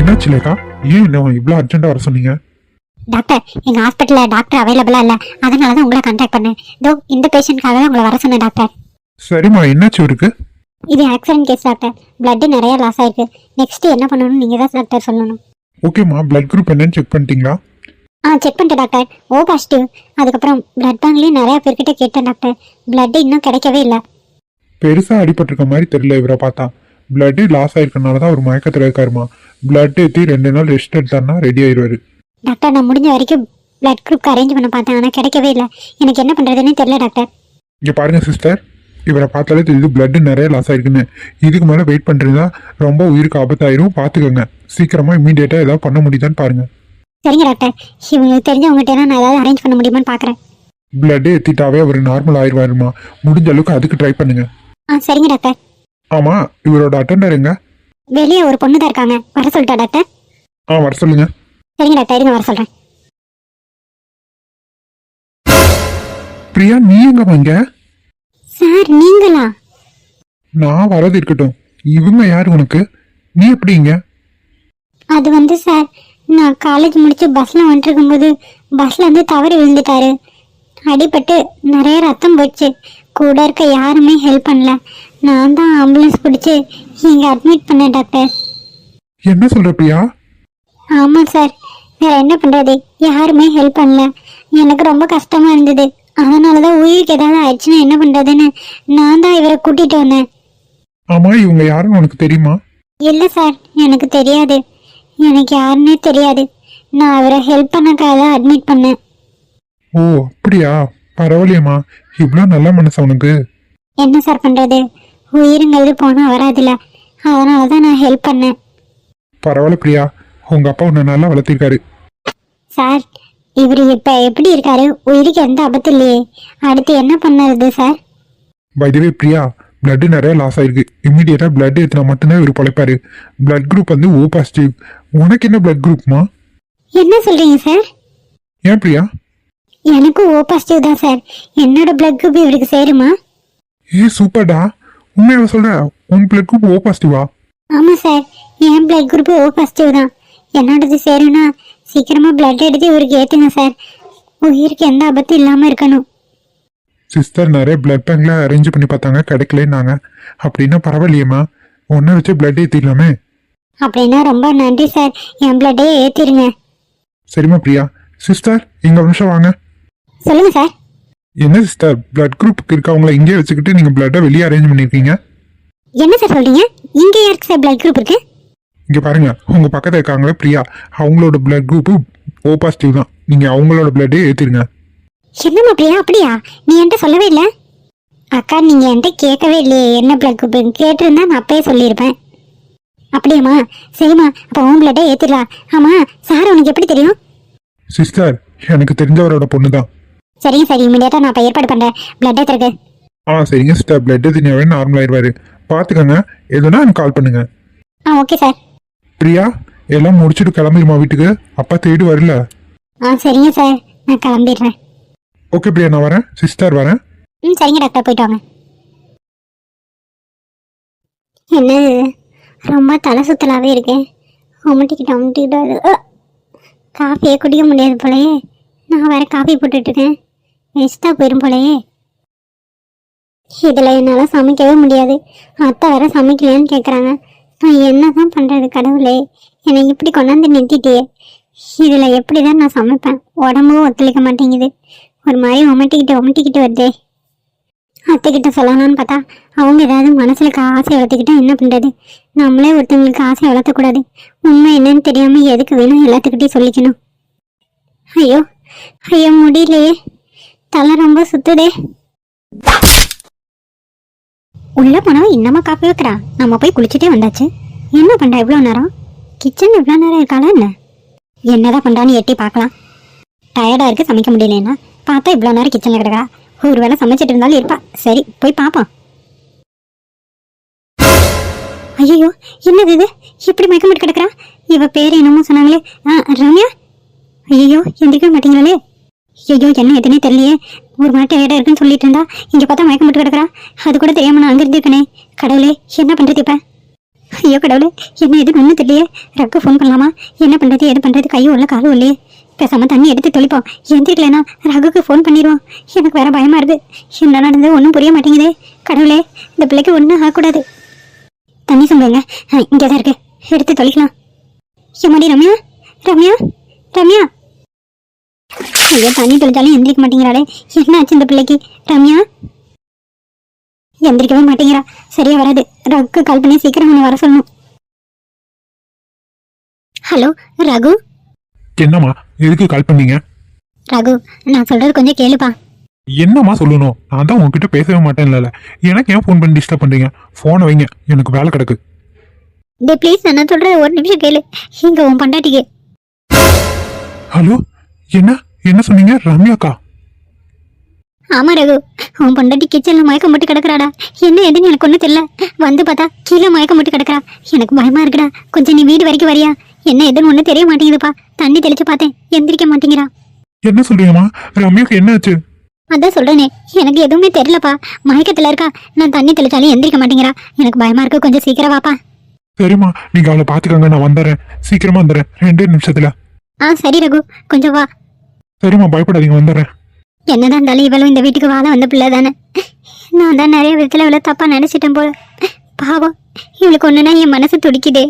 என்னாச்சு லேக்கா ஏன் என்ன இவ்வளோ அர்ஜென்ட்டாக வர சொன்னீங்க? டாக்டர் எங்க ஹாஸ்பிட்டல்ல டாக்டர் அவைலபிளா இல்ல. அதனால தான் உங்களை கான்டாக்ட் பண்ணேன். இதோ இந்த பேஷண்ட்காக தான் உங்களை வர சொன்னேன் டாக்டர். சரிம்மா என்னாச்சு இருக்கு இது ஆக்சிடென்ட் கேஸ் டாக்டர். பிளட் நிறைய லாஸ் ஆயிருக்கு. நெக்ஸ்ட் என்ன பண்ணணும் நீங்க தான் டாக்டர் சொல்லணும். ஓகேம்மா பிளட் குரூப் என்னன்னு செக் பண்ணிட்டீங்களா? ஆ செக் பண்ணிட்டேன் டாக்டர். ஓ பாசிட்டிவ் அதுக்கப்புறம் பிளட் பேங்க்லயும் நிறைய பேர்கிட்ட கேட்டேன் டாக்டர். பிளட் இன்னும் கிடைக்கவே இல்லை. பெருசாக அடிபட்டிருக்க மாதிரி தெரியல இவரை பார்த்தா. பிளட்டு லாஸ் ஆயிருக்கனால தான் ஒரு மயக்கத்தில் இருக்காருமா. பிளட் ஏற்றி ரெண்டு நாள் ரெஸ்ட் எடுத்தாருன்னா ரெடி ஆயிடுவாரு டாக்டர் நான் முடிஞ்ச வரைக்கும் பிளட் குரூப் அரேஞ்ச் பண்ண பார்த்தேன். ஆனால் கிடைக்கவே இல்லை. எனக்கு என்ன பண்றதுன்னே தெரியல டாக்டர் இங்கே பாருங்க சிஸ்டர் இவரை பார்த்தாலே தெரியுது பிளட் நிறைய லாஸ் ஆயிருக்குன்னு. இதுக்கு மேலே வெயிட் பண்ணுறதா ரொம்ப உயிருக்கு ஆபத்தாயிரும். பார்த்துக்கோங்க. சீக்கிரமாக இமீடியட்டாக ஏதாவது பண்ண முடியுதான்னு பாருங்க. சரிங்க டாக்டர் இவங்களுக்கு தெரிஞ்சவங்ககிட்ட நான் ஏதாவது அரேஞ்ச் பண்ண முடியுமான்னு பார்க்குறேன். பிளட் ஏற்றிட்டாவே அவர் நார்மல் ஆயிடுவாருமா முடிஞ்ச அளவுக்கு அதுக்கு ட்ரை பண்ணுங்க. ஆ சரிங்க டாக்டர் ஆமாம் இவரோட அட்டெண்டர் எங்க? வெளியே ஒரு பொண்ணு தான் இருக்காங்க. வர சொல்லிட்டா டாக்டர் ஆ வர சொல்லுங்க. சரிங்க டாக்டர் இருங்க வர சொல்கிறேன் பிரியா நீ எங்க வாங்க சார் நீங்களா? நான் வரது இருக்கட்டும். இவங்க யார் உனக்கு? நீ எப்படிங்க அது வந்து சார் நான் காலேஜ் முடிச்சு பஸ்ல வந்துட்டு இருக்கும்போது பஸ்ல இருந்து தவறி விழுந்துட்டாரு. அடிபட்டு நிறைய ரத்தம் போயிடுச்சு. கூட இருக்க யாருமே ஹெல்ப் பண்ணல. நான் தான் ஆம்புலன்ஸ் பிடிச்சி இங்கே அட்மிட் பண்ணேன் டாக்டர் என்ன சொல்ற பிரியா? ஆமாம் சார் வேற என்ன பண்ணுறது யாருமே ஹெல்ப் பண்ணல. எனக்கு ரொம்ப கஷ்டமா இருந்தது. அதனால தான் உயிருக்கு ஏதாவது ஆயிடுச்சுன்னா என்ன பண்ணுறதுன்னு நான் தான் இவரை கூட்டிகிட்டு வந்தேன். ஆமா இவங்க யாருன்னு உனக்கு தெரியுமா? இல்லை சார் எனக்கு தெரியாது. எனக்கு யாருன்னே தெரியாது. நான் அவரை ஹெல்ப் பண்ணக்காக தான் அட்மிட் பண்ணேன். ஓ அப்படியா? பரவாயில்லையம்மா. இவ்வளோ நல்ல மனசு உனக்கு. என்ன சார் பண்ணுறது உயிருங்கிறது போனால் வராதுல்ல. அதனால தான் நான் ஹெல்ப் பண்ணேன். பரவாயில்ல பிரியா. உங்க அப்பா உன்னை நல்லா வளர்த்திருக்காரு. சார் இவர் இப்போ எப்படி இருக்காரு? உயிருக்கு எந்த ஆபத்து இல்லையே. அடுத்து என்ன பண்ணுறது சார்? வைதவே பிரியா பிளட் நிறைய லாஸ் ஆயிருக்கு. இம்மிடியட்டா பிளட் ஏற்றினா மட்டும்தான் இவர் பொழைப்பாரு. பிளட் குரூப் வந்து ஓ பாசிட்டிவ் உனக்கு என்ன பிளட் குரூப்மா என்ன சொல்கிறீங்க சார்? ஏன் பிரியா? எனக்கும் ஓ பாசிட்டிவ் தான் சார். என்னோட பிளட் குரூப் இவருக்கு சேருமா? ஏ சூப்பர்டா உண்மையாக சொல்ற உன் பிளட் குரூப் ஓ பாசிட்டிவா ஆமாம் சார் என் பிளட் குரூப் ஓ பாசிட்டிவ் தான். என்னோடது சேரும்னா சீக்கிரமாக பிளட் எடுத்து இவருக்கு ஏற்றுங்க சார். உயிருக்கு எந்த ஆபத்தும் இல்லாமல் இருக்கணும். சிஸ்டர் நிறைய பிளட் பேங்க்ல அரேஞ்ச் பண்ணி பார்த்தாங்க கிடைக்கலன்னாங்க. அப்படின்னா பரவாயில்லையேம்மா. ஒன்றை வச்சு பிளட் ஏற்றிடலாமே அப்படின்னா ரொம்ப நன்றி சார். என் பிளட்டே ஏற்றிருங்க சரிம்மா பிரியா. சிஸ்டர் இங்க ஒரு நிமிஷம் வாங்க. சொல்லுங்கள் சார். என்ன சிஸ்டர் பிளட் குரூப் இருக்கவங்கள இங்கே வச்சுக்கிட்டு நீங்க பிளட்டை வெளியே அரேஞ்ச் பண்ணியிருக்கீங்க? என்ன சார் சொல்கிறீங்க இங்கே யாருக்கு சார் பிளட் குரூப் இருக்குது இங்க பாருங்க உங்க பக்கத்துல இருக்காங்களே பிரியா. அவங்களோட பிளட் குரூப் ஓ பாசிட்டிவ் தான். நீங்க அவங்களோட பிளட்டே ஏத்திருங்க. என்னம்மா பிரியா? அப்படியா? நீ என்கிட்ட சொல்லவே இல்லை? அக்கா நீங்கள் என்கிட்ட கேட்கவே இல்லையே. என்ன பிளட் குரூப் கேட்டிருந்தா நான் அப்பயே சொல்லியிருப்பேன். அப்படியாம்மா? சரிம்மா. அப்போ உன் பிளட்டே ஏற்றிடலாம் ஆமாம் சார் உனக்கு எப்படி தெரியும்? சிஸ்டர் எனக்கு தெரிஞ்சவரோட பொண்ணு தான் சரிங்க சார் இமீடியட்டாக நான் இப்போ ஏற்பாடு பண்ணுறேன் பிளட் ஏற்றுறது ஆ சரிங்க சிஸ்டர் பிளட் ஏற்றினாவே நார்மல் ஆயிடுவாரு. பார்த்துக்கோங்க எதுனா எனக்கு கால் பண்ணுங்க. ஆ ஓகே சார் பிரியா எல்லாம் முடிச்சுட்டு கிளம்பிடுமா வீட்டுக்கு? அப்பா தேடி வரல. ஆ சரிங்க சார் நான் கிளம்பிடுறேன். ஓகே பிரியா நான் வரேன். சிஸ்டர் வரேன். ம் சரிங்க டாக்டர் போயிட்டு வாங்க. என்னது ரொம்ப தலை சுத்தலாகவே இருக்கேன் உமட்டிக்கிட்டு உமட்டிக்கிட்டு! காஃபியே குடிக்க முடியாது போலயே. நான் வேற காஃபி போட்டுட்ருக்கேன் வேஸ்ட்டாக போயிடும் போலயே. இதில் என்னால் சமைக்கவே முடியாது. அத்தை வேற சமைக்கலையான்னு கேட்குறாங்க நான் என்ன தான் பண்ணுறது கடவுளே? என்னை இப்படி கொண்டாந்து நிறுத்திட்டியே. இதில் எப்படி தான் நான் சமைப்பேன்? உடம்பும் ஒத்துழைக்க மாட்டேங்குது. ஒரு மாதிரி உமட்டிக்கிட்டு உமட்டிக்கிட்டு வருதே. அத்தைக்கிட்ட சொல்லலாம்னு பார்த்தா அவங்க ஏதாவது மனசுல ஆசை வளர்த்துக்கிட்டா என்ன பண்றது? நம்மளே ஒருத்தவங்களுக்கு ஆசை வளர்த்தக்கூடாது. உண்மை என்னன்னு தெரியாம எதுக்கு வேணும் எல்லாத்துக்கிட்டையும் சொல்லிக்கணும். ஐயோ ஐயோ முடியலையே. தலை ரொம்ப சுத்துதே. உள்ள போனவன் இன்னமா காப்பி வைக்கிறா. நம்ம போய் குளிச்சுட்டே வந்தாச்சு. என்ன பண்றா இவ்வளோ நேரம்? கிச்சன் இவ்வளோ நேரம் இருக்காளா என்ன? என்னதான் பண்றான்னு எட்டி பார்க்கலாம். டயர்டா இருக்கு சமைக்க முடியலன்னா பார்த்தா இவ்வளோ நேரம் கிச்சன்ல கிடக்கா. ஒரு வேளை சமைச்சிட்டு இருந்தாலும் இருப்பா. சரி போய் பார்ப்போம். ஐயோ என்னது இது? இப்படி மயக்கம் கிடக்குறா? இவ பேர் என்னமோ சொன்னாங்களே. ரம்யா? ஐயோ எந்திரிக்க மாட்டீங்களே. ஐயோ என்ன எதுனே தெரியலையே. ஒரு மாட்டு இடம் இருக்குன்னு சொல்லிட்டு இருந்தா இங்க பார்த்தா மயக்கம் மட்டும் கிடக்குறா. அது கூட தெரியாம நான் அங்க இருந்திருக்கனே. கடவுளே என்ன பண்றது இப்ப? ஐயோ கடவுளே என்ன எதுக்கு ஒன்றும் தெரியலையே. ரக்கு ஃபோன் பண்ணலாமா? என்ன பண்ணுறது எது பண்ணுறது கையும் உள்ள காலும் இல்லையே. பேசாம தண்ணி எடுத்து தெளிப்போம். எந்திரிக்கலனா ரகுக்கு ஃபோன் பண்ணிடுவோம் எனக்கு வேற பயமா இருக்கு. என்ன நடந்தது? ஒன்றும் புரிய மாட்டேங்குதே. கடவுளே இந்த பிள்ளைக்கு ஒன்றும் ஆகக்கூடாது. தண்ணி சொம்புங்க இங்கே தான் இருக்கு. எடுத்து தொலைக்கலாம் எம்மாடி ரம்யா? ரம்யா? ரம்யா? ஐயோ தண்ணி தெளிச்சாலும் எந்திரிக்க மாட்டேங்கிறாளே. என்ன ஆச்சு இந்த பிள்ளைக்கு? ரம்யா? எந்திரிக்கவே மாட்டேங்கிறா. சரியா வராது. ரகுக்கு கால் பண்ணி சீக்கிரம் அவனை வர சொல்லணும். ஹலோ ரகு? என்னம்மா எதுக்கு கால் பண்ணீங்க? ரகு நான் சொல்றது கொஞ்சம் கேளுப்பா. என்னம்மா சொல்லணும்? நான் தான் உங்ககிட்ட பேசவே மாட்டேன்ல. எனக்கு ஏன் ஃபோன் பண்ணி டிஸ்டர்ப் பண்றீங்க? ஃபோனை வைங்க. எனக்கு வேலை கிடக்கு. டே ப்ளீஸ் நான் சொல்றது ஒரு நிமிஷம் கேளு. இங்க உன் பண்டாட்டிக்கு. ஹலோ? என்ன? என்ன சொன்னீங்க? ரம்யாக்கா ஆமா ரகு. உன் பொண்டாட்டி கிச்சன்ல மயக்கம் போட்டு கிடக்குறாடா. என்ன எதுன்னு எனக்கு ஒன்றும் தெரியல. வந்து பார்த்தா கீழே மயக்கம் போட்டு கிடக்குறா. எனக்கு பயமா இருக்குடா. கொஞ்சம் நீ வீடு வரைக்கும் வரியா? என்ன எதுன்னு ஒன்றும் தெரிய மாட்டேங்குதுப்பா. தண்ணி தெளிச்சு பார்த்தேன். எந்திரிக்க மாட்டேங்கிறா. என்ன சொல்றீங்கம்மா? ரம்யாக்கு என்ன ஆச்சு? அதான் சொல்றேனே. எனக்கு எதுவுமே தெரியலப்பா. மயக்கத்துல இருக்கா. நான் தண்ணி தெளிச்சாலும் எந்திரிக்க மாட்டேங்கிறா. எனக்கு பயமா இருக்கு. கொஞ்சம் சீக்கிரம் வாப்பா. சரிம்மா. நீங்க அவளை பாத்துக்கோங்க நான் வந்துடுறேன். சீக்கிரமா வந்துடுறேன். ரெண்டே நிமிஷத்துல. ஆ சரி ரகு. கொஞ்சம் வா. சரிம்மா பயப்படாதீங்க வந்துடுறேன். என்னதான் இருந்தாலும் இவளும் இந்த வீட்டுக்கு வாழ வந்த பிள்ளை தானே நான் தான் நிறைய விதத்தில் இவ்வளோ தப்பாக நினச்சிட்டேன் போல. பாவம் இவளுக்கு ஒன்றுனா என் மனசு துடிக்குதே.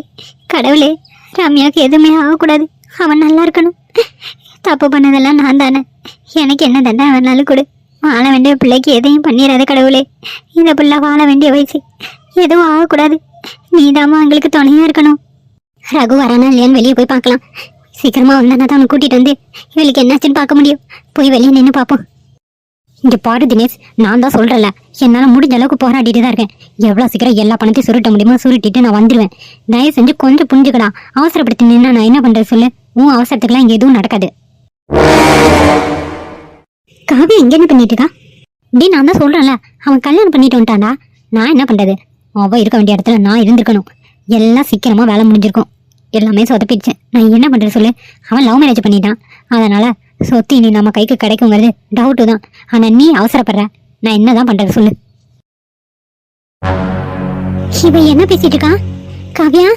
கடவுளே ரம்யாவுக்கு எதுவுமே ஆகக்கூடாது. அவன் நல்லா இருக்கணும். தப்பு பண்ணதெல்லாம் நான் தானே. எனக்கு என்ன தண்டனை வேணாலும் கொடு. வாழ வேண்டிய பிள்ளைக்கு எதையும் பண்ணிடாத கடவுளே. இந்த பிள்ளை வாழ வேண்டிய வயசு எதுவும் ஆகக்கூடாது. நீதாம்மா எங்களுக்கு துணையாக இருக்கணும். ரகு வரானா இல்லையான்னு வெளியே போய் பார்க்கலாம். சீக்கிரமா வந்தானா தான் கூட்டிட்டு வந்து இவளுக்கு என்னாச்சுன்னு பார்க்க முடியும். போய் வெளியே நின்று பார்ப்போம். இங்க பாரு தினேஷ் நான் தான் சொல்றேன்ல என்னால முடிஞ்ச அளவுக்கு போராடிட்டு தான் இருக்கேன். எவ்வளவு சீக்கிரம் எல்லா பணத்தையும் சுருட்ட முடியுமோ சுருட்டிட்டு நான் வந்துடுவேன் தயவு செஞ்சு கொஞ்சம் புரிஞ்சுக்கடா. அவசரப்படுத்தி நின்னா நான் என்ன பண்றது சொல்லு? உன் அவசரத்துக்குலாம் இங்க எதுவும் நடக்காது. காவி இங்க என்ன பண்ணிட்டு இருக்கா டே நான் தான் சொல்றேன்ல அவன் கல்யாணம் பண்ணிட்டு வந்துட்டான்டா. நான் என்ன பண்றது? அவ இருக்க வேண்டிய இடத்துல நான் இருந்திருக்கணும். எல்லாம் சீக்கிரமா வேலை முடிஞ்சிருக்கும். எல்லாமே சொதப்பிடுச்சு. நான் என்ன பண்றது சொல்லு? அவன் லவ் மேரேஜ் பண்ணிட்டான். அதனால சொத்து இனி நம்ம கைக்கு கிடைக்குங்கிறது டவுட்டு தான். ஆனா நீ அவசரப்படுற. நான் என்னதான் பண்றது சொல்லு? இவ என்ன பேசிட்டு இருக்கா? காவியா?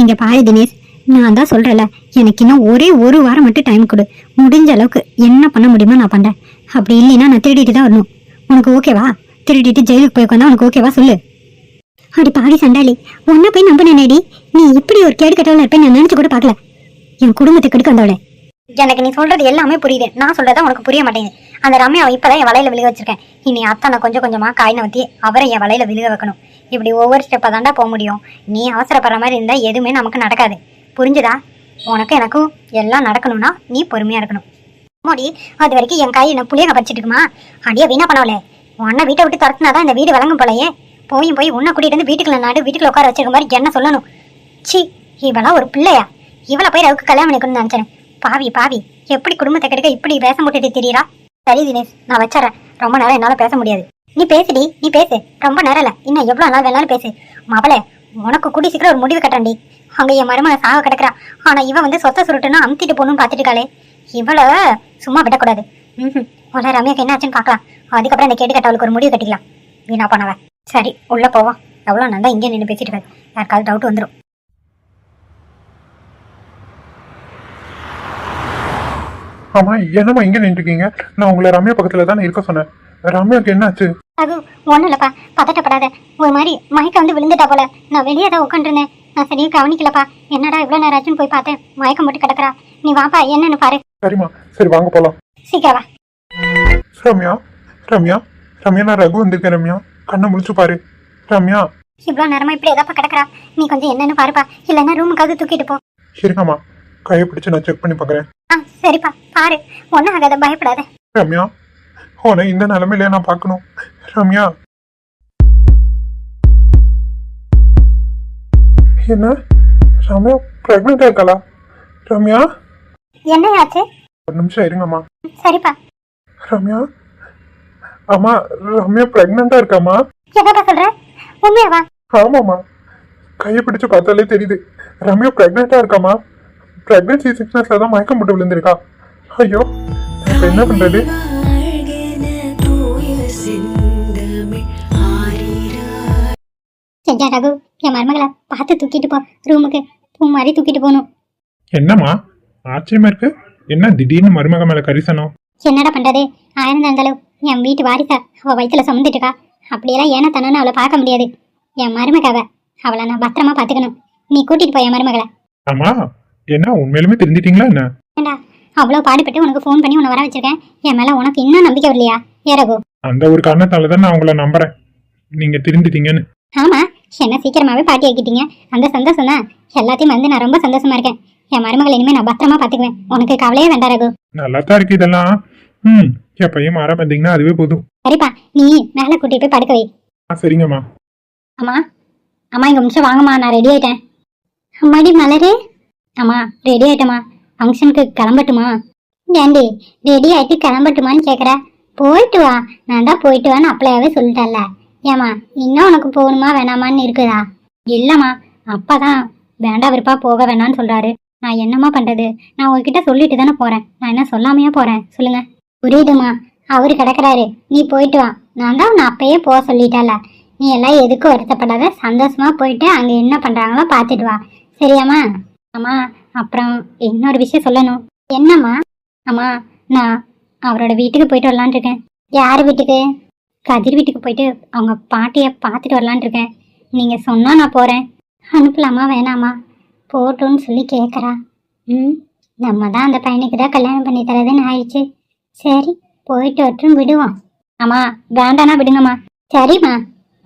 இங்க பாரு தினேஷ். நான் தான் சொல்றல எனக்கு இன்னும் ஒரே ஒரு வாரம் மட்டும் டைம் கொடு. முடிஞ்ச அளவுக்கு என்ன பண்ண முடியுமோ நான் பண்றேன். அப்படி இல்லைன்னா நான் திருடிட்டு தான் வரணும். உனக்கு ஓகேவா திருடிட்டு ஜெயிலுக்கு போய் உட்காந்தா உனக்கு ஓகேவா சொல்லு? அடி பாவி சண்டாளி உன்னை போய் நம்பினேடி நீ இப்படி ஒரு கேடு கட்டவள இருப்பேன் நான் நினைச்சு கூட பார்க்கல. என் குடும்பத்தை கெடுக்க வந்தவளே. எனக்கு நீ சொல்றது எல்லாமே புரியுது. நான் சொல்றதா உனக்கு புரிய மாட்டேங்குது. அந்த ரம்யாவை இப்பதான் என் வலையில விழுக வச்சிருக்கேன். இனி அத்தனை கொஞ்சம் கொஞ்சமா காய் ஊத்தி அவரை என் வலையில விழுக வைக்கணும். இப்படி ஒவ்வொரு ஸ்டெப்பா தாண்டா போக முடியும். நீ அவசரப்படுற மாதிரி இருந்தா எதுவுமே நமக்கு நடக்காது. புரிஞ்சுதா? உனக்கு எனக்கும் எல்லாம் நடக்கணும்னா நீ பொறுமையா இருக்கணும். மோடி அது வரைக்கும் என் கை என்ன புளியங்க படிச்சிட்டு இருக்குமா? அடியே வீணா பண்ணவளே உன்னை வீட்டை விட்டு தரத்துனாதான் இந்த வீடு வழங்கும் போலயே. போயும் போய் உன்னை கூட்டிட்டு வந்து வீட்டுக்குள்ள நாடு வீட்டுக்குள்ள உட்கார வச்சிருக்க மாதிரி என்ன சொல்லணும்? சி இவளா ஒரு பிள்ளையா? இவளை போய் ரவுக்கு கல்யாணம் பண்ணிக்கணும்னு நினைச்சேன் பாவி பாவி எப்படி குடும்பத்தை கெடுக்க இப்படி பேச முட்டுட்டு தெரியுறா? சரி தினேஷ் நான் வச்சறேன். ரொம்ப நேரம் என்னால பேச முடியாது. நீ பேசுடி நீ பேசு. ரொம்ப நேரம் இல்லை. இன்னும் எவ்வளவு நாள் வேணாலும் பேசு. மவளே உனக்கு கூடி சீக்கிரம் ஒரு முடிவு கட்டண்டி அங்க என் மருமகன் சாக கிடக்குறா. ஆனா இவன் வந்து சொத்தை சுருட்டுன்னு அமுத்திட்டு போகணும்னு பாத்துட்டு இருக்காளே இவள சும்மா விடக்கூடாது. ம் உள்ள ரம்யாக்கு என்ன ஆச்சுன்னு பார்க்கலாம் அதுக்கப்புறம் இந்த கேட்டு கட்டவளுக்கு ஒரு முடிவு கட்டிக்கலாம். வீணா பண்ணவ சரி உள்ள போவோம். எவ்வளோ நல்லா இங்கே நின்று பேசிட்டு இருக்காது யாருக்காவது டவுட் வந்துடும் ஆமா என்னம்மா இங்க நின்றுருக்கீங்க நான் உங்களை ரம்யா பக்கத்துல தானே இருக்க சொன்னேன். ரம்யாக்கு என்ன ஆச்சு அது ஒன்றும் இல்லைப்பா. பதட்டப்படாத. ஒரு மாதிரி மயக்கம் வந்து விழுந்துட்டா போல. நான் வெளியே தான் உட்காந்துருந்தேன் நான் சரியா கவனிக்கலப்பா. என்னடா இவ்வளோ நேரம் ஆச்சுன்னு போய் பார்த்தேன். மயக்கம் போட்டு கிடக்குறா. நீ வாப்பா என்னன்னு பாரு. சரிம்மா. சரி வாங்க போலாம். சீக்கிரம் வா. ரம்யா ரம்யா ரம்யா நான் ரகு வந்திருக்கேன் ரம்யா. கண்ணை முழிச்சு பாரு. ரம்யா. இவ்வளோ நேரமா இப்படி எதாப்பா கிடக்குறா? நீ கொஞ்சம் என்னன்னு பாருப்பா. இல்லைன்னா ரூமுக்காவது தூக்கிட்டு போ. இருங்கம்மா. கையை பிடிச்சு நான் செக் பண்ணி பார்க்குறேன். ஆ சரிப்பா. பாரு. ஒன்றும் ஆகாத பயப்படாத. ரம்யா. உன்னை இந்த நிலைமையில நான் பார்க்கணும். ரம்யா. என்ன? ரம்யா ப்ரெக்னெண்டா இருக்காளா? ரம்யா. என்ன ஆச்சு ஒரு நிமிஷம் இருங்கம்மா. சரிப்பா. ரம்யா. அம்மா ரம்யா ப்ரெக்னெண்டா இருக்காம்மா. என்னப்பா சொல்ற? உண்மையாவா ஆமாம்மா. கையை பிடிச்சு பார்த்தாலே தெரியுது. ரம்யா ப்ரெக்னெண்டா இருக்காம்மா. ப்ரெக்னன்சி சிக்னஸ்ல தான் மயக்கம் போட்டு விழுந்திருக்கா. ஐயோ இப்ப என்ன பண்றது? செஞ்சா ரகு என் மருமகளை பார்த்து தூக்கிட்டு போ. ரூமுக்கு பூ மாதிரி தூக்கிட்டு போகணும். என்னம்மா? ஆச்சரியமா இருக்கு. என்ன திடீர்னு மருமக மேல கரிசனம்? என்னடா பண்றது? ஆயிரம் இருந்தாலும் என் வீட்டு வாரிசா அவ வயித்துல சுமந்துட்டு இருக்கா. அப்படியெல்லாம் ஏன தானே அவளை பார்க்க முடியாது. என் மருமகாவ அவளை நான் பத்திரமா பாத்துக்கணும் நீ கூட்டிட்டு போய் என் மருமகளை. ஆமா என்ன உண்மையிலுமே தெரிஞ்சிட்டீங்களா என்ன? ஏண்டா அவ்வளோ பாடுபட்டு உனக்கு ஃபோன் பண்ணி உன்னை வர வச்சிருக்கேன். என் மேல உனக்கு இன்னும் நம்பிக்கை வரலையா ஏ ரகு அந்த ஒரு காரணத்தால தான் நான் உங்களை நம்புறேன். நீங்க திருந்திட்டீங்கன்னு ஆமா என்ன சீக்கிரமாவே பாட்டி ஆக்கிட்டீங்க. அந்த சந்தோஷம் தான். எல்லாத்தையும் வந்து நான் ரொம்ப சந்தோஷமா இருக்கேன். என் மருமகள் இனிமே நான் பத்திரமா பாத்துக்குவேன் உனக்கு கவலையே வேண்டாம் ரகு. நல்லா தான் இருக்கு இதெல்லாம். ம். எப்பயும் மரம் வந்தீங்கன்னா அதுவே போதும். சரிப்பா நீ மேல கூட்டிட்டு போய் படுக்க வை. ஆ சரிங்கம்மா. அம்மா அம்மா இங்க நிமிஷம் வாங்கம்மா நான் ரெடி ஆயிட்டேன். அம்மாடி மலரு. அம்மா ரெடி ஆயிட்டம்மா. ஃபங்க்ஷனுக்கு கிளம்பட்டுமா? ஏண்டி ரெடி ஆயிட்டு கிளம்பட்டுமான்னு கேக்குற? போயிட்டு வா. நான் தான் போயிட்டு வான்னு அப்பளையாவே சொல்லிட்டேன்ல. ஏம்மா இன்னும் உனக்கு போகணுமா வேணாமான்னு இருக்குதா? இல்லம்மா அப்பா தான் வேண்டாம் விருப்பா போக வேணாம்னு சொல்றாரு. நான் என்னம்மா பண்றது? நான் உங்ககிட்ட சொல்லிட்டு தானே போறேன். நான் என்ன சொல்லாமையா போறேன்? சொல்லுங்க. புரியுதுமா? அவரு கிடக்குறாரு. நீ போயிட்டு வா. நான் தான் உன்னை அப்பயே போக சொல்லிட்டால நீ எல்லாம் எதுக்கும் வருத்தப்படாத. சந்தோஷமா போயிட்டு அங்க என்ன பண்றாங்களோ பார்த்துட்டு வா. சரியாம்மா? அம்மா அப்புறம் இன்னொரு விஷயம் சொல்லணும். என்னம்மா? அம்மா நான் அவரோட வீட்டுக்கு போயிட்டு வரலான்னு இருக்கேன். யார் வீட்டுக்கு? கதிர் வீட்டுக்கு போயிட்டு அவங்க பாட்டியை பார்த்துட்டு வரலான்னு இருக்கேன். நீங்க சொன்னா நான் போறேன். அனுப்பலாமா? வேணாமா? போட்டுன்னு சொல்லி கேட்குறா ம் நம்ம தான் அந்த பையனுக்கு தான் கல்யாணம் பண்ணி தரதுன்னு ஆயிடுச்சு. சரி போயிட்டு வரட்டும் விடுவோம் அம்மா வேண்டானா விடுங்கம்மா. சரிம்மா.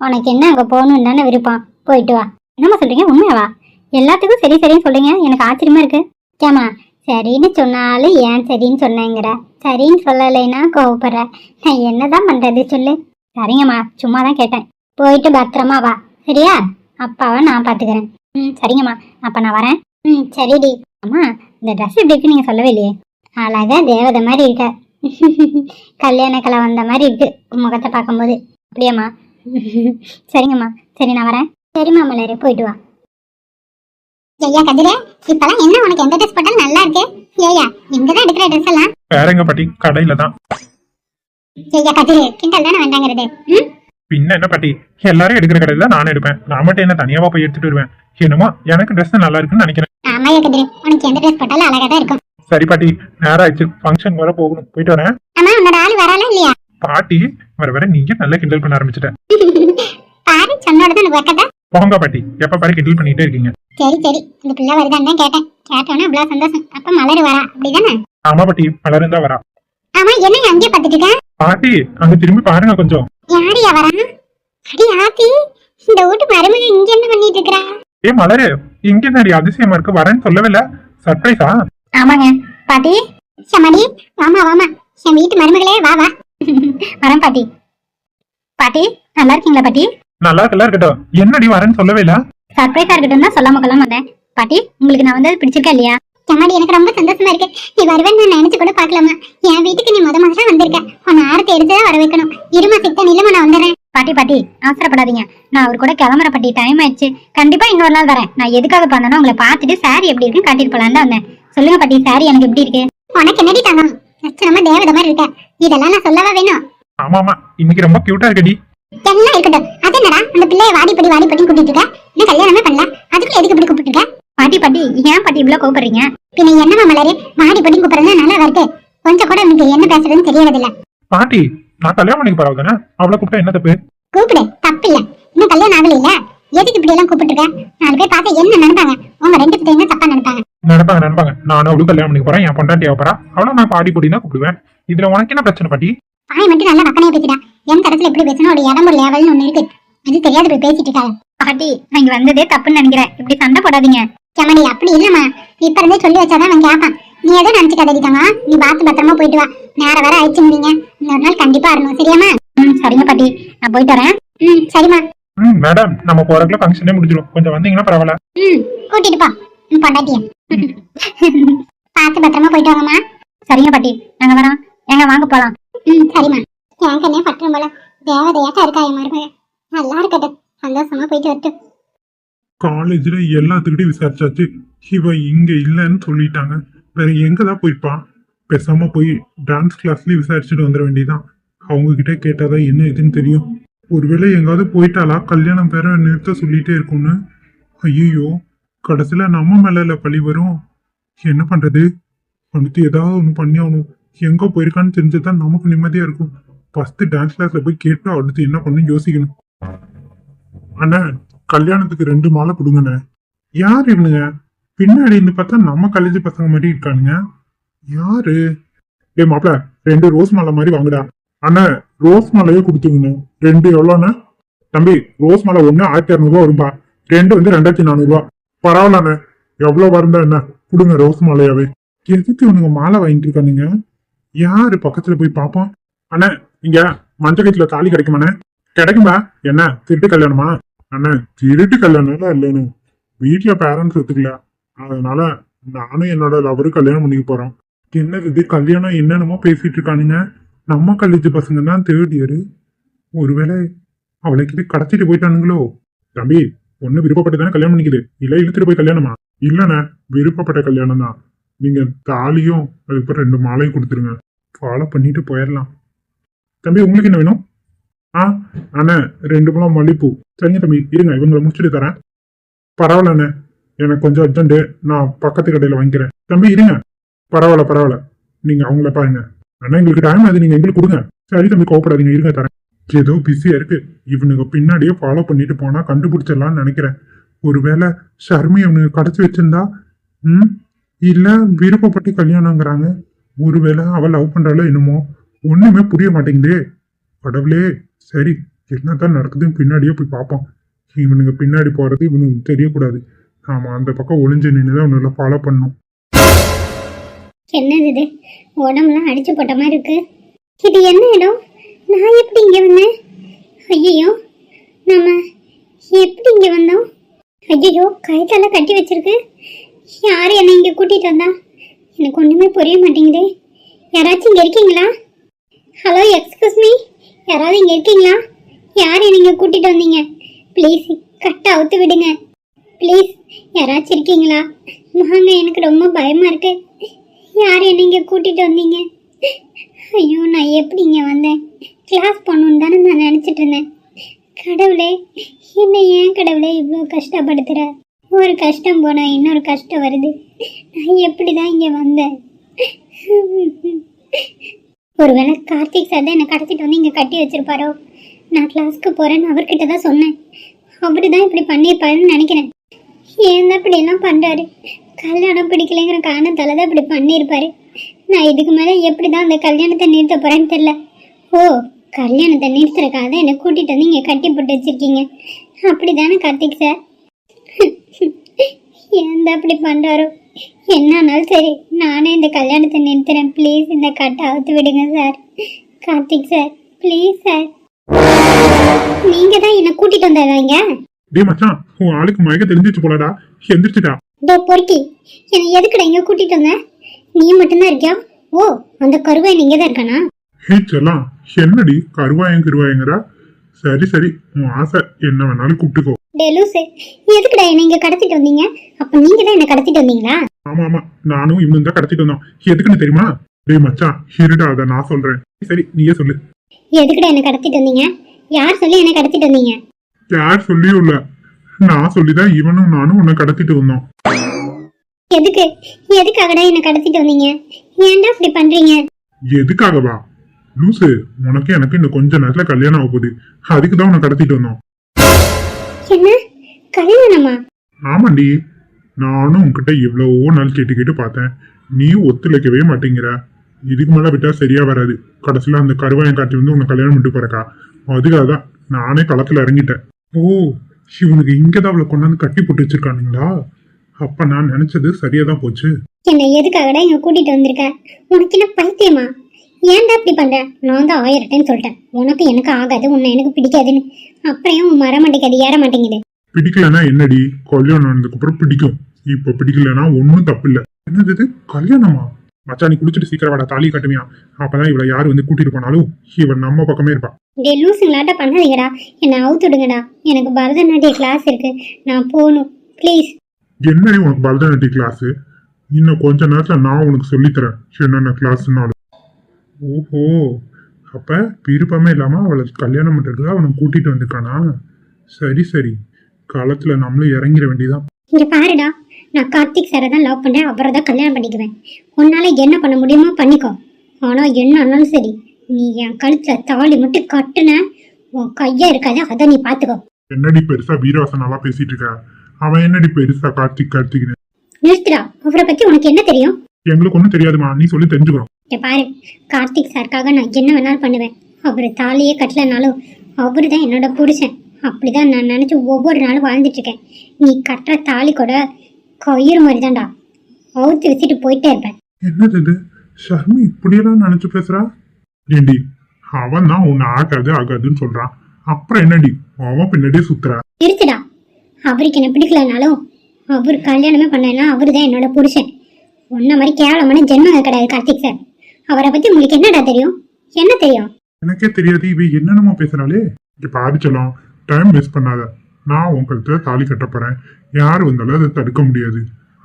உனக்கு என்ன அங்கே போகணும்னு தானே விருப்பம். போயிட்டு வா. என்னம்மா சொல்கிறீங்க உண்மையாவா? எல்லாத்துக்கும் சரி சரின்னு சொல்கிறீங்க எனக்கு ஆச்சரியமா இருக்கு. ஏம்மா சரின்னு சொன்னாலும் ஏன் சரின்னு சொன்னேங்கிற? சரின்னு சொல்லலைன்னா கோவப்படுற. நான் என்னதான் பண்ணுறது சொல்லு. சரிங்கம்மா சும்மா தான் கேட்டேன். போயிட்டு பத்திரமா வா. சரியா? அப்பாவை நான் பார்த்துக்கிறேன் ம் சரிங்கம்மா. அப்போ நான் வரேன். ம் சரிடி. அம்மா இந்த ட்ரெஸ் எப்படி இருக்கு நீங்கள் சொல்லவே இல்லையே. அழகாக தேவதை மாதிரி இருக்க. கல்யாண கலை வந்த மாதிரி இருக்கு முகத்தை பார்க்கும்போது. அப்படியாம்மா? சரிங்கம்மா. சரி நான் வரேன். சரிம்மா மலரு. போயிட்டு வா. ஐயா கதிரே இப்பெல்லாம் என்ன? உனக்கு எந்த ட்ரெஸ் போட்டாலும் நல்லா இருக்கு. எங்க தான் எடுக்கிற ட்ரெஸ் எல்லாம். வேறங்க பாட்டி கடையில தான் ஐயா கதிரே கிண்டல் தானே வேண்டாங்கிறது. ம்? பின்ன என்ன பாட்டி? எல்லாரும் எடுக்கிற கடையில தான் நானும் எடுப்பேன். நான் மட்டும் என்ன தனியாவா போய் எடுத்துட்டு வருவேன்? என்னமோ எனக்கு Dress நல்லா இருக்குன்னு நினைக்கிறேன். ஆமாய்யா கதிரே. உனக்கு எந்த ட்ரெஸ் போட்டாலும் அழகா தான் இருக்கும். சரி பாட்டி. நேரம் ஆயிடுச்சு ஃபங்க்ஷன் வர போகணும். போயிட்டு வரேன். அம்மா உன்னோட ஆள் இல்லையா? பாட்டி வர வர நீங்க நல்லா கிண்டல் பண்ண ஆரம்பிச்சிட்ட. பாரு சொன்னோட தான் வைக்கதா போங்க பாட்டி. எப்ப பாரு கிண்டல் பண்ணிட்டே இருக்கீங்க. சரி சரி. இந்த பிள்ளை வருதான்னு தான் கேட்டேன். கேட்டோன்னே அவ்வளவு சந்தோஷம். அப்ப மலர் வரா அப்படிதானே? ஆமா பாட்டி. மலரும் தான் வரா. ஆமா என்ன அங்கேயே பார்த்துட்டு இருக்க? பாட்டி அங்க திரும்பி பாருங்க கொஞ்சம். யாரையா வரா? அடி ஆத்தி. இந்த வீட்டு மருமக இங்க என்ன பண்ணிட்டு இருக்கறா? ஏ மலரு இங்க என்னடி அதிசயமா இருக்கு? வரேன்னு சொல்லவே இல்ல. சர்ப்ரைஸா ஆமாங்க. பாட்டி? சமடி வாமா வாமா. என் வீட்டு மருமகளே வா வா. வரேன் பாட்டி. பாட்டி நல்லா இருக்கீங்களா பாட்டி? நல்லா இருக்குல்ல இருக்கட்டும். என்னடி வரேன்னு சொல்லவே இல்ல? சர்ப்ரைஸா இருக்கட்டும் தான் சொல்லாம கொள்ளாம வந்தேன். பாட்டி உங்களுக்கு நான் வந்தது பிடிச்சிருக்கா இல்லையா? சமாடி எனக்கு ரொம்ப சந்தோஷமா இருக்கு. நீ வருவேன்னு நான் நினைச்சு கூட பார்க்கலாமா? என் வீட்டுக்கு நீ முத முதல்ல வந்திருக்க. உன்னை ஆரத்தை எடுத்துதான் வர வைக்கணும். இருமா சித்த நிலமா நான் வந்துடுறேன். பாட்டி பாட்டி அவசரப்படாதீங்க. நான் அவர் கூட கிளம்புற பாட்டி டைம் ஆயிடுச்சு. கண்டிப்பா இன்னொரு நாள் வரேன். நான் எதுக்காக பண்ணணும் உங்களை பார்த்துட்டு சாரி எப்படி இருக்குன்னு காட்டிட்டு போலான்னு தான் வந்தேன். சொல்லுங்க பாட்டி சாரி எனக்கு எப்படி இருக்கு? உனக்கு என்னடி தங்கம்? லட்சணமா தேவதை மாதிரி இருக்க இதெல்லாம் நான் சொல்லவா வேணும்? ஆமா ஆமா. இன்னைக்கு ரொம்ப கியூட்டா இருக்கடி. எல்லாம் இருக்கட்டும். அது என்னடா? அந்த பிள்ளைய வாடிப்படி வாடிப்படி கூட்டிட்டு இருக்க? இன்னும் கல்யாணமே பண்ணல. அதுக்கு எதுக்கு இப்படி கூப்பிட்டு இருக்க? பாட்டி பாட்டி ஏன் பாட்டி இவ்வளவு கோபப்படுறீங்க பின்ன என்னமா மலரு? வாடிப்படி கூப்பிடுறது நல்லா வருது. கொஞ்சம் கூட எனக்கு என்ன பேசுறதுன்னு தெரியறதில்ல பாட்டி நான் கல்யாணம் பண்ணிக்க போறவ தானே? அவளை கூப்பிட்டா என்ன தப்பு? கூப்பிடு தப்பு இல்ல. இன்னும் கல்யாணம் ஆகல இல்ல? எதுக்கு இப்படி எல்லாம் கூப்பிட்டு இருக்க? நாலு பேர் பார்த்தா என்ன நினைப்பாங்க? உங்க ரெண்டு பேரும் என்ன தப்பா நினைப்பாங்க? நினைப்பாங்க நினைப்பாங்க. நானும் அவளும் கல்யாணம் பண்ணிக்க போறேன் என் பொண்டாட்டி போறா அவளை நான் பாடி பொடி தான் கூப்பிடுவேன். இதுல உனக்கு என்ன பிரச்சனை பாட்டி? பாய் மட்டும் நல்லா வக்கனையா பேசிட்டா என் தரத்துல எப்படி பேசணும் ஒரு இடம் ஒரு லேவல்னு ஒண்ணு இருக்கு. அது தெரியாத போய் பேசிட்டு இருக்காங்க பாட்டி நீங்க வந்ததே தப்புன்னு நினைக்கிறேன். இப்படி சண்டை போடாதீங்க. சமடி அப்படி இல்லம்மா. இப்ப இருந்தே சொல்லி வச்சாதான் அவன் கேட்பான். நீ எதுவும் நினைச்சுக்காதடி தங்க நீ பார்த்து பத்திரமா போயிட்டு வா. நேரம் வர ஆயிடுச்சுங்க இன்னொரு நாள் கண்டிப்பா வரணும். சரியாமா ம் சரிங்க பாட்டி. நான் போயிட்டு வரேன். ம் சரிம்மா. ம் மேடம் நம்ம போறதுக்குள்ள ஃபங்க்ஷனே முடிஞ்சிடும் கொஞ்சம் வந்தீங்கன்னா பரவாயில்ல. ம் கூட்டிட்டு போ. ம், பொண்டாட்டிய. பார்த்து பத்திரமா போயிட்டு வாங்கம்மா. சரிங்க பாட்டி. நாங்க வரோம். எங்க வாங்க போலாம். ம் சரிம்மா. என் கண்ணே பட்டுரும் போல. தேவதையாட்டா இருக்கா என் மருமக? நல்லா இருக்கட்டும். சந்தோஷமா போயிட்டு வரட்டும். காலேஜ்ல எல்லாத்துக்கிட்டையும் விசாரிச்சாச்சு. இவ இங்க இல்லைன்னு சொல்லிட்டாங்க. வேற எங்க தான் போய்ப்பா? பேசாம போய் டான்ஸ் கிளாஸ்லயும் விசாரிச்சுட்டு வந்துட வேண்டியதான் அவங்க கிட்ட கேட்டாதான் என்ன இதுன்னு தெரியும். ஒருவேளை எங்காவது போயிட்டாளா? கல்யாணம் பேர நிறுத்த சொல்லிட்டே இருக்கும்னு. ஐயோ கடைசியில நம்ம மேல பழி வரும். என்ன பண்றது? அடுத்து ஏதாவது ஒன்று பண்ணி ஆகணும். எங்க போயிருக்கான்னு தெரிஞ்சதான் நமக்கு நிம்மதியா இருக்கும். ஃபர்ஸ்ட் டான்ஸ் கிளாஸ்ல போய் கேட்டு அடுத்து என்ன பண்ணு யோசிக்கணும். அண்ணா கல்யாணத்துக்கு ரெண்டு மாலை கொடுங்கண்ணே. யார் இவனுங்க? பின்னாடி இருந்து பார்த்தா நம்ம காலேஜ் பசங்க மாதிரி இருக்கானுங்க. யாரு? ஏ மாப்பிள ரெண்டு ரோஸ் மாலை மாதிரி வாங்குடா. அண்ணா ரோஸ் மாலையே கொடுத்துக்கணும் ரெண்டு எவ்வளோண்ணா? தம்பி ரோஸ் மாலை ஒன்று ஆயிரத்தி இரநூறுவா வரும்பா. ரெண்டு வந்து ரெண்டாயிரத்தி நானூறுவா. பரவாயில்லண்ணே. எவ்வளோ வருந்தா என்ன கொடுங்க ரோஸ் மாலையாவே. எதுக்கு இவனுங்க மாலை வாங்கிட்டு இருக்கானுங்க? யாரு பக்கத்துல போய் பார்ப்போம்? அண்ணா இங்க மஞ்சக்கத்துல தாலி கிடைக்குமாண்ணே? கிடைக்கும்பா. என்ன திருட்டு கல்யாணமா? அண்ணா திருட்டு கல்யாணம் இல்லைன்னு வீட்டுல பேரண்ட்ஸ் ஒத்துக்கல. அதனால நானும் என்னோட லவரும் கல்யாணம் பண்ணிக்க போறோம். என்னது இது கல்யாணம் என்னென்னமோ பேசிட்டு இருக்கானுங்க. நம்ம காலேஜ் பசங்க தான் தேர்ட் இயரு ஒருவேளை அவளை இது கடத்திட்டு போயிட்டானுங்களோ? தம்பி ஒன்னு விருப்பப்பட்டு தானே கல்யாணம் பண்ணிக்குது. இல்ல இழுத்துட்டு போய் கல்யாணமா? இல்லைண்ணே விருப்பப்பட்ட கல்யாணம் தான். நீங்க தாலியும் அதுக்கப்புறம் ரெண்டு மாலையும் கொடுத்துருங்க. ஃபாலோ பண்ணிட்டு போயிடலாம். தம்பி உங்களுக்கு என்ன வேணும்? ஆ அண்ணே ரெண்டு பழம் மல்லிப்பூ. சரிங்க தம்பி இருங்க இவங்களை முடிச்சுட்டு தரேன். பரவாயில்லண்ணே. எனக்கு கொஞ்சம் அர்ஜென்ட்டு நான் பக்கத்து கடையில் வாங்கிக்கிறேன். தம்பி இருங்க. பரவாயில்ல பரவாயில்ல. நீங்க அவங்கள பாருங்க. ஆனால் எங்களுக்கு டைம் அது நீங்க எங்களுக்கு கொடுங்க. சரி தம்பி கோவப்படாதீங்க. இருங்க தரேன். ஏதோ பிஸியா இருக்கு. இவனுங்க பின்னாடியே ஃபாலோ பண்ணிட்டு போனா கண்டுபிடிச்சிடலாம்னு நினைக்கிறேன். ஒருவேளை ஷர்மி அவனுக்கு கடைச்சி வச்சிருந்தா ம் இல்ல விருப்பப்பட்டு கல்யாணங்கிறாங்க. ஒருவேளை அவள் லவ் பண்ணுறாளோ என்னமோ ஒண்ணுமே புரிய மாட்டேங்குதே. கடவுளே. சரி என்னதான் நடக்குதுன்னு பின்னாடியே போய் பார்ப்போம். இவனுங்க பின்னாடி போறது இவனுக்கு தெரியக்கூடாது. நாம அந்த பக்கம் ஒளிஞ்சு நின்று தான் ஃபாலோ பண்ணும். என்னது இது? உடம்புலாம் அடிச்சு போட்ட மாதிரி இருக்கு. இது என்ன இடம்? நான் எப்படி இங்க வந்தேன்? ஐயோ நம்ம எப்படி இங்க வந்தோம்? ஐயோ கழுத்தால கட்டி வச்சிருக்கு. யார் என்னை இங்க கூட்டிட்டு வந்தா? எனக்கு ஒண்ணுமே புரிய மாட்டேங்குதே. யாராச்சும் இங்க இருக்கீங்களா? ஹலோ எக்ஸ்கியூஸ் மீ யாராவது இங்க இருக்கீங்களா? யார் என்னை இங்க கூட்டிட்டு வந்தீங்க? ப்ளீஸ் கட்டை அவுத்து விடுங்க. ப்ளீஸ் யாராச்சும் இருக்கீங்களா? வாங்க எனக்கு ரொம்ப பயமாக இருக்கு. யார் என்ன கூட்டிகிட்டு வந்தீங்க? ஐயோ நான் எப்படி இங்கே வந்தேன்? கிளாஸ் பண்ணணும்னு தானே நான் நினச்சிட்டு இருந்தேன். கடவுளே என்ன ஏன் கடவுளே இவ்வளோ கஷ்டப்படுத்துகிற ஒரு கஷ்டம் போனால் இன்னொரு கஷ்டம் வருது. நான் எப்படி தான் இங்கே வந்தேன்? ஒருவேளை கார்த்திக் சார் தான் என்னை கடத்திட்டு வந்து இங்கே கட்டி வச்சிருப்பாரோ? நான் கிளாஸ்க்கு போகிறேன்னு அவர்கிட்ட தான் சொன்னேன். அப்படி தான் இப்படி பண்ணியிருப்பாருன்னு நினைக்கிறேன். ஏன் தான் எல்லாம் பண்றாரு? கல்யாணம் பிடிக்கலைங்கிற காரணத்தால் தான் இப்படி பண்ணியிருப்பாரு. நான் இதுக்கு மேலே எப்படி தான் அந்த கல்யாணத்தை நிறுத்த போகிறேன்னு தெரில ஓ கல்யாணத்தை நிறுத்துறக்காக தான் என்னை கூட்டிகிட்டு வந்து இங்கே கட்டி போட்டு வச்சுருக்கீங்க. அப்படி தானே கார்த்திக் சார் ஏன் தான் அப்படி பண்ணுறாரோ என்னானாலும் சரி நானே இந்த கல்யாணத்தை நிறுத்துறேன். ப்ளீஸ் இந்த கட்டை அவுத்து விடுங்க sir Karthik sir please sir நீங்கள் தான் என்னை கூட்டிகிட்டு வந்தாங்க டேய் மச்சான் உன் ஆளுக்கு மயக்க தெரிஞ்சிச்சு போலடா. எந்திரிச்சுடா. டே பொறுக்கி என்னை எதுக்குடா இங்க கூட்டிட்டு வந்த? நீ மட்டும்தான் இருக்கியா? ஓ அந்த கருவாய் நீங்க தான் இருக்கானா? ஹே செல்லாம் என்னடி கருவாயம் கருவாயங்கிறா? சரி சரி உன் ஆசை என்ன வேணாலும் கூப்பிட்டுக்கோ. டே லூசு எதுக்குடா என்னை இங்க கடத்திட்டு வந்தீங்க? அப்ப நீங்க தான் என்ன கடத்திட்டு வந்தீங்களா? ஆமா ஆமா நானும் இவனும் தான் கடத்திட்டு வந்தோம். எதுக்குன்னு தெரியுமா? டேய் மச்சான் இருடா அதை நான் சொல்றேன். சரி நீயே சொல்லு. எதுக்குடா என்ன கடத்திட்டு வந்தீங்க? யார் சொல்லி என்ன கடத்திட்டு வந்தீங்க? யார் சொல்லியும் இல்ல. நான் சொல்லிதான் இவனும் நானும் உன்னை கடத்திட்டு வந்தோம். எதுக்கு? எதுக்காகடா என்ன கடத்திட்டு வந்தீங்க? ஏன்டா இப்படி பண்றீங்க? எதுக்காகவா? லூசு உனக்கு எனக்கு இன்னும் கொஞ்ச நேரத்துல கல்யாணம் ஆக போகுது. அதுக்கு தான் உன்னை கடத்திட்டு வந்தோம். என்ன? கல்யாணமா? ஆமாண்டி. நானும் உன்கிட்ட எவ்வளவோ நாள் கேட்டு கேட்டு பார்த்தேன். நீ ஒத்துழைக்கவே மாட்டேங்கிற. இதுக்கு மேல விட்டா சரியா வராது. கடைசியில அந்த கருவாயம் காட்டி வந்து உன்னை கல்யாணம் பண்ணிட்டு போறக்கா. அதுக்காக தான் நானே களத்துல இறங்கிட்டேன். ஓ இவனுக்கு இங்கதான் அவளை கொண்டாந்து கட்டி போட்டு வச்சிருக்கானுங்களா? அப்ப நான் நினைச்சது சரியா தான் போச்சு. என்ன எதுக்காகடா இங்க கூட்டிட்டு வந்திருக்க? உனக்கு என்ன பைத்தியமா? ஏன்டா இப்படி பண்ற? நான் தான் ஆயிரம் டைம் சொல்லிட்டேன். உனக்கு எனக்கு ஆகாது உன்னை எனக்கு பிடிக்காதுன்னு. அப்புறம் ஏன் உன் மர மாட்டேங்குது ஏற மாட்டேங்குது? பிடிக்கலன்னா என்னடி? கல்யாணம் ஆனதுக்கு அப்புறம் பிடிக்கும். இப்ப பிடிக்கலன்னா ஒன்றும் தப்பு இல்ல என்னது இது? கல்யாணமா? மச்சான் நீ குளிச்சுட்டு சீக்கிரம் வாடா தாலி கட்டுவியா. அப்பதான் இவளை யார் வந்து கூட்டிட்டு போனாலும் இவன் நம்ம பக்கமே இருப்பா. டே லூசுங்களாட்ட பண்ணாதீங்கடா. என்னை அவுத்து விடுங்கடா. எனக்கு பரதநாட்டிய கிளாஸ் இருக்கு. நான் போகணும். ப்ளீஸ் என்னடி உனக்கு பரதநாட்டிய கிளாஸ் இன்னும் கொஞ்ச நேரத்துல நான் உனக்கு சொல்லித்தரேன். என்னென்ன கிளாஸ்னாலும் ஓஹோ. அப்ப விருப்பமே இல்லாம அவளை கல்யாணம் பண்றதுக்கு அவனை கூட்டிட்டு வந்திருக்கானா? சரி சரி. காலத்துல நம்மளும் இறங்கிட வேண்டியதான் இங்க பாருடா. நான் கார்த்திக் சாரை தான் லவ் பண்றேன். அவரை தான் கல்யாணம் பண்ணிக்குவேன். உன்னால என்ன பண்ண முடியுமோ பண்ணிக்கோ. ஆனா என்ன ஆனாலும் சரி நீ என் கழுத்துல தாலி மட்டும் கட்டுன உன் கையா இருக்காது அதை நீ பாத்துக்கோ. என்னடி பெருசா வீரவாசன் நல்லா பேசிட்டு இருக்க? அவன் என்னடி பெருசா கார்த்திக் கார்த்திக்னு? நிறுத்துடா. அவரை பத்தி உனக்கு என்ன தெரியும்? எங்களுக்கு ஒன்றும் தெரியாதுமா. நீ சொல்லி தெரிஞ்சுக்கிறோம். இங்க பாரு கார்த்திக் சாருக்காக நான் என்ன வேணாலும் பண்ணுவேன். அவர் தாலியே கட்டலனாலும் அவரு தான் என்னோட புருஷன். அப்படிதான் நான் நினைச்சு ஒவ்வொரு நாளும் வாழ்ந்துட்டு இருக்கேன். நீ கட்டுற தாலி கூட கயிறு மாதிரி தான்டா அவுத்து வச்சுட்டு போயிட்டே இருப்பேன். என்னது இது? ஷர்மி இப்படியெல்லாம் நினைச்சு பேசுறா? ஏண்டி அவன் தான் உன்னை ஆகாது ஆகாதுன்னு சொல்றான். அப்புறம் என்னடி? அவன் பின்னாடியே சுத்துறா. இருக்குடா அவருக்கு என்ன பிடிக்கலனாலும் அவர் கல்யாணமே பண்ணலாம் அவரு தான் என்னோட புருஷன். உன்ன மாதிரி கேவலமான ஜென்மம் கிடையாது கார்த்திக் சார் அவரை பத்தி உங்களுக்கு என்னடா தெரியும்? என்ன தெரியும்? எனக்கே தெரியாது இவ என்னென்னமோ பேசுறாளே. பாரு செல்லம் டைம் வேஸ்ட் பண்ணாத. நான் உன் கழுத்துல தாலி கட்ட போறேன். யார் வந்தாலும் அதை தடுக்க முடியாது.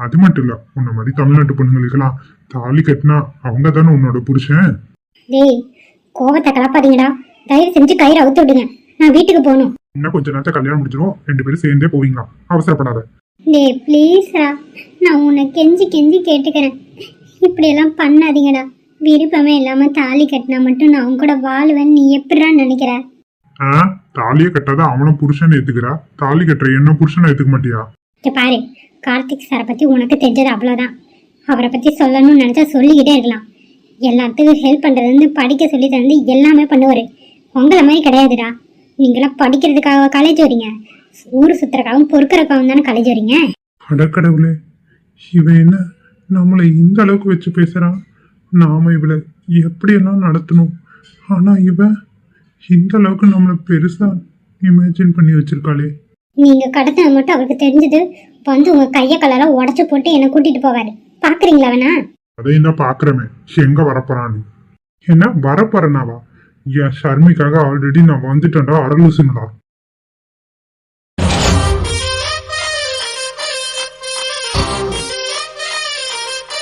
அது மட்டும் இல்ல உன்ன மாதிரி தமிழ்நாட்டு பொண்ணுங்களுக்கெல்லாம் தாலி கட்டினா அவங்க தானே உன்னோட புருஷன்? டேய் கோவத்தை கலப்பாதீங்கடா. தயவு செஞ்சு கயிறு அவுத்து விடுங்க. நான் வீட்டுக்கு போகணும். இன்னும் கொஞ்ச நேரத்தை கல்யாணம் முடிச்சிரும் ரெண்டு பேரும் சேர்ந்தே போவீங்களா? அவசரப்படாத. டேய் ப்ளீஸ்ரா நான் உன்னை கெஞ்சி கெஞ்சி கேட்டுக்கிறேன். இப்படியெல்லாம் பண்ணாதீங்கடா. விருப்பமே இல்லாம தாலி கட்டினா மட்டும் நான் உன் கூட வாழ்வேன்னு நீ எப்படிடா நினைக்கிற? ஆ? தாலியை கட்டாத அவனும் புருஷன் ஏத்துக்கிறா? தாலி கட்டுற என்ன புருஷனை ஏத்துக்க மாட்டியா? இங்க பாரு கார்த்திக் சாரை பத்தி உனக்கு தெரிஞ்சது அவ்வளோதான் அவரை பத்தி சொல்லணும்னு நினைச்சா சொல்லிக்கிட்டே இருக்கலாம். எல்லாத்துக்கும் ஹெல்ப் பண்றதுலேருந்து படிக்க சொல்லி தந்து எல்லாமே பண்ணுவாரு. உங்களை மாதிரி கிடையாதுடா. நீங்களாம் படிக்கிறதுக்காக காலேஜ் வரீங்க. ஊர் சுத்துறக்காகவும் பொறுக்கிறக்காகவும் தானே காலேஜ் வரீங்க? அடக்கடவுளே இவன் என்ன நம்மளை இந்த அளவுக்கு வச்சு பேசுறான்? நாம இவளை எப்படியெல்லாம் நடத்தணும்? ஆனா இவன் இந்த அளவுக்கு நம்மளை பெருசா இமேஜின் பண்ணி வச்சிருக்காளே. நீங்க கடத்தினது மட்டும் அவருக்கு தெரிஞ்சது. வந்து உங்க கைய கலெல்லாம் உடச்சு போட்டு என்னை கூட்டிட்டு போவாரு பாக்குறீங்களா வேணா அதையும் தான் பாக்குறமே எங்க வரப்போறான்னு. என்ன? வரப்போறனாவா? என் ஷர்மிக்காக ஆல்ரெடி நான் வந்துட்டேன்டா அரலூசுங்களா